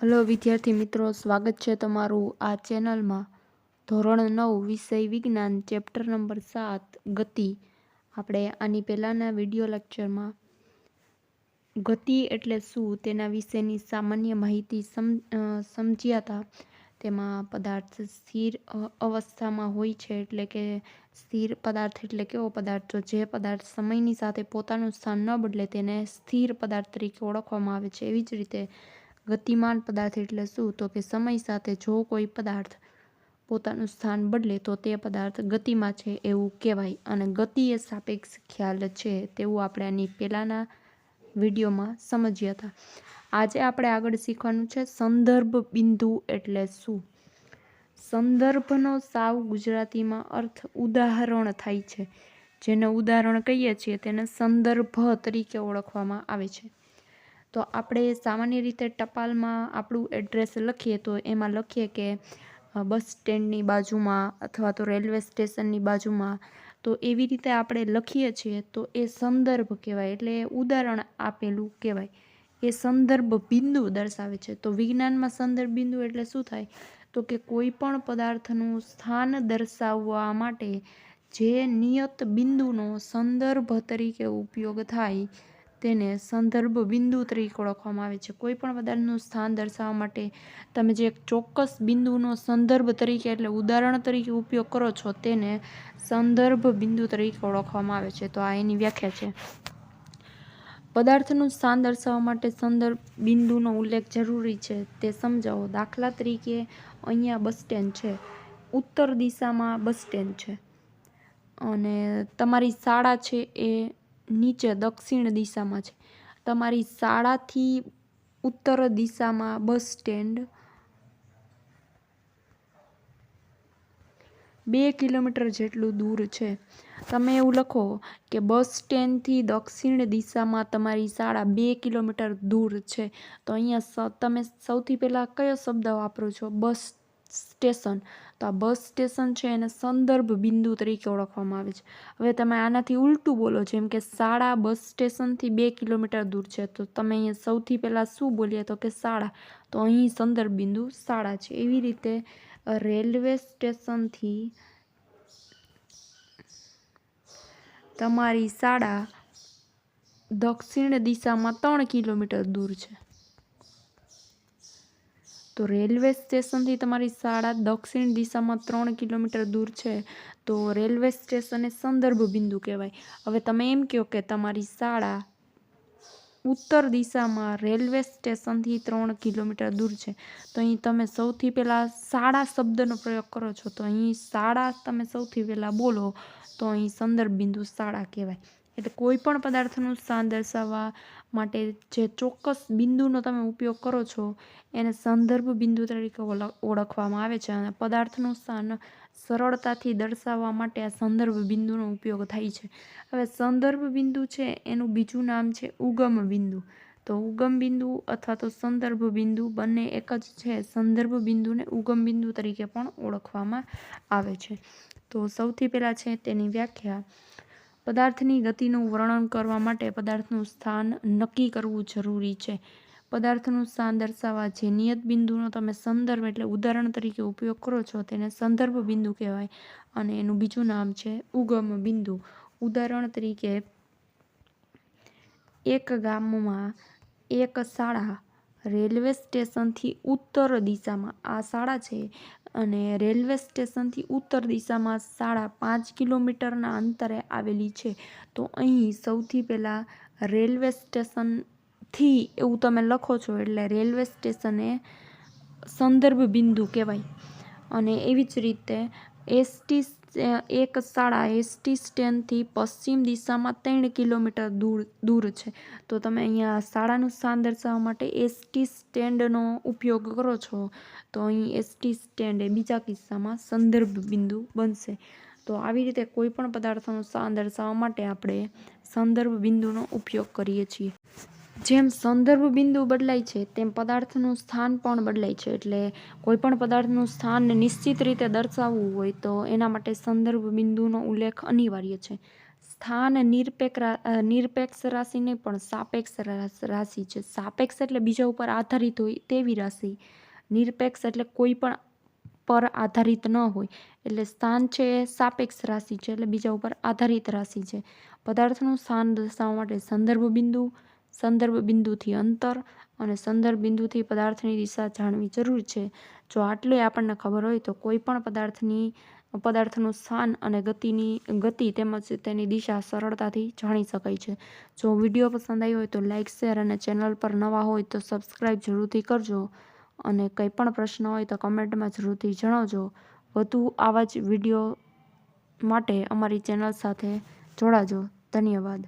Hello, વિદ્યાર્થી મિત્રો, સ્વાગત છે તમારું આ ચેનલમાં. ધોરણ નવ, વિષય વિજ્ઞાન, ચેપ્ટર નંબર સાત, ગતિ. આપણે આની પહેલાંના વીડિયો લેક્ચરમાં ગતિ એટલે શું તેના વિશેની સામાન્ય માહિતી સમ સમજ્યા હતા. તેમાં પદાર્થ સ્થિર અવસ્થામાં હોય છે એટલે કે સ્થિર પદાર્થ એટલે કેવો પદાર્થ? તો જે પદાર્થ સમયની સાથે પોતાનું સ્થાન ન બદલે તેને સ્થિર પદાર્થ તરીકે ઓળખવામાં આવે છે. એવી જ રીતે ગતિમાન પદાર્થ એટલે શું? તો કે સમય સાથે જો કોઈ પદાર્થ પોતાનું સ્થાન બદલે, તો તે પદાર્થ ગતિમાં છે એવું કહેવાય. અને ગતિ એ સાપેક્ષ ખ્યાલ છે તેવું આપણે આની પહેલાંના વિડીયોમાં સમજ્યા હતા. આજે આપણે આગળ શીખવાનું છે સંદર્ભ બિંદુ એટલે શું? સંદર્ભનો સાવ ગુજરાતીમાં અર્થ ઉદાહરણ થાય છે. જેને ઉદાહરણ કહીએ છીએ તેને સંદર્ભ તરીકે ઓળખવામાં આવે છે. તો આપણે સામાન્ય રીતે ટપાલમાં આપણું એડ્રેસ લખીએ તો એમાં લખીએ કે બસ સ્ટેન્ડની બાજુમાં અથવા તો રેલવે સ્ટેશનની બાજુમાં. તો એવી રીતે આપણે લખીએ છીએ તો એ સંદર્ભ કહેવાય, એટલે ઉદાહરણ આપેલું કહેવાય. એ સંદર્ભ બિંદુ દર્શાવે છે. તો વિજ્ઞાનમાં સંદર્ભ બિંદુ એટલે શું થાય? તો કે કોઈ પણ પદાર્થનું સ્થાન દર્શાવવા માટે જે નિયત બિંદુનો સંદર્ભ તરીકે ઉપયોગ થાય તેને સંદર્ભ બિંદુ તરીકે ઓળખવામાં આવે છે. કોઈ પણ પદાર્થનું સ્થાન દર્શાવવા માટે તમે જે એક ચોક્કસ બિંદુનો સંદર્ભ તરીકે એટલે ઉદાહરણ તરીકે ઉપયોગ કરો છો તેને સંદર્ભ બિંદુ તરીકે ઓળખવામાં આવે છે. તો આ એની વ્યાખ્યા છે. પદાર્થનું સ્થાન દર્શાવવા માટે સંદર્ભ બિંદુનો ઉલ્લેખ જરૂરી છે. તે સમજાવો. દાખલા તરીકે અહીંયા બસ સ્ટેન્ડ છે. ઉત્તર દિશામાં બસ સ્ટેન્ડ છે. અને તમારી શાળા છે એ નીચે દક્ષિણ દિશામાં છે. તમારી શાળાથી ઉત્તર દિશામાં બસ સ્ટેન્ડ બે કિલોમીટર જેટલું દૂર છે. તમે એવું લખો કે બસ સ્ટેન્ડથી દક્ષિણ દિશામાં તમારી શાળા બે કિલોમીટર દૂર છે. તો અહીંયા તમે સૌથી પહેલાં કયો શબ્દ વાપરો છો? Bus station. તો આ બસ સ્ટેશન છે એને સંદર્ભ બિંદુ તરીકે ઓળખવામાં આવે છે. હવે તમે આનાથી ઉલટું બોલો, જેમ કે શાળા બસ સ્ટેશનથી બે કિલોમીટર દૂર છે. તો તમે અહીંયા સૌથી પહેલાં શું બોલીએ તો કે શાળા. તો અહીં સંદર્ભ બિંદુ શાળા છે. એવી રીતે રેલવે સ્ટેશનથી તમારી શાળા દક્ષિણ દિશામાં ત્રણ કિલોમીટર દૂર છે. તો રેલવે સ્ટેશનથી તમારી શાળા દક્ષિણ દિશામાં ત્રણ કિલોમીટર દૂર છે. તો રેલવે સ્ટેશન એ સંદર્ભ બિંદુ કહેવાય. હવે તમે એમ કહો કે તમારી શાળા ઉત્તર દિશામાં રેલવે સ્ટેશનથી ત્રણ કિલોમીટર દૂર છે. તો અહીં તમે સૌથી પહેલાં શાળા શબ્દનો પ્રયોગ કરો છો. તો અહીં શાળા તમે સૌથી પહેલાં બોલો. તો અહીં સંદર્ભ બિંદુ શાળા કહેવાય. એટલે કોઈ પણ પદાર્થનું સ્થાન દર્શાવવા માટે જે ચોક્કસ બિંદુનો તમે ઉપયોગ કરો છો, એને સંદર્ભ બિંદુ તરીકે ઓળખ- ઓળખવામાં આવે છે અને પદાર્થનું સ્થાન સરળતાથી દર્શાવવા માટે આ સંદર્ભ બિંદુનો ઉપયોગ થાય છે. હવે સંદર્ભ બિંદુ છે, એનું બીજું નામ છે ઉગમ બિંદુ. તો ઉગમ બિંદુ અથવા તો સંદર્ભ બિંદુ બંને એક જ છે, સંદર્ભ બિંદુને ઉગમ બિંદુ તરીકે પણ ઓળખવામાં આવે છે. તો સૌથી પહેલાં છે તેની વ્યાખ્યા. પદાર્થની ગતિનું વર્ણન કરવા માટે પદાર્થનું સ્થાન નક્કી કરવું જરૂરી છે. પદાર્થનું સ્થાન દર્શાવવા જે નિયત બિંદુનો તમે સંદર્ભ એટલે ઉદાહરણ તરીકે ઉપયોગ કરો છો તેને સંદર્ભ બિંદુ કહેવાય અને એનું બીજું નામ છે ઉગમ બિંદુ. ઉદાહરણ તરીકે, એક ગામમાં એક શાળા રેલવે સ્ટેશનથી ઉત્તર દિશામાં આ શાળા છે. અને રેલવે સ્ટેશનથી ઉત્તર દિશામાં સાડા પાંચ કિલોમીટરના અંતરે આવેલી છે. તો અહીં સૌથી પહેલાં રેલવે સ્ટેશનથી એવું તમે લખો છો એટલે રેલવે સ્ટેશન સંદર્ભ બિંદુ કહેવાય. અને એવી જ રીતે એસટી એક શાળા એસટી સ્ટેન્ડથી પશ્ચિમ દિશામાં ત્રણ કિલોમીટર દૂર દૂર છે. તો તમે અહીંયા શાળાનું સ્થાન દર્શાવવા માટે એસટી સ્ટેન્ડનો ઉપયોગ કરો છો. તો અહીં એસટી સ્ટેન્ડ એ બીજા કિસ્સામાં સંદર્ભ બિંદુ બનશે. તો આવી રીતે કોઈપણ પદાર્થોનું સ્થાન દર્શાવવા માટે આપણે સંદર્ભ બિંદુનો ઉપયોગ કરીએ છીએ. જેમ સંદર્ભ બિંદુ બદલાય છે, તેમ પદાર્થનું સ્થાન પણ બદલાય છે. એટલે કોઈ પણ પદાર્થનું સ્થાન નિશ્ચિત રીતે દર્શાવવું હોય તો એના માટે સંદર્ભ બિંદુનો ઉલ્લેખ અનિવાર્ય છે. સ્થાન નિરપેક્ષ નિરપેક્ષ રાશિ નહીં પણ સાપેક્ષ રાશિ છે. સાપેક્ષ એટલે બીજા ઉપર આધારિત હોય તેવી રાશિ. નિરપેક્ષ એટલે કોઈ પણ પર આધારિત ન હોય. એટલે સ્થાન છે એ સાપેક્ષ રાશિ છે, એટલે બીજા ઉપર આધારિત રાશિ છે. પદાર્થનું સ્થાન દર્શાવવા માટે સંદર્ભ બિંદુ સંદર્ભ બિંદુથી અંતર અને સંદર્ભ બિંદુથી પદાર્થની દિશા જાણવી જરૂર છે. જો આટલી આપણને ખબર હોય તો કોઈ પણ પદાર્થની, પદાર્થનું સ્થાન અને ગતિની, ગતિ તેમજ તેની દિશા સરળતાથી જાણી શકાય છે. જો વીડિયો પસંદ આવ્યો હોય તો લાઇક શેર અને ચેનલ પર નવા હોય તો સબસ્ક્રાઈબ જરૂરથી કરજો અને કંઈ પણ પ્રશ્ન હોય તો કમેન્ટમાં જરૂરથી જણાવજો. વધુ આવા જ વીડિયો માટે અમારી ચેનલ સાથે જોડાજો. ધન્યવાદ.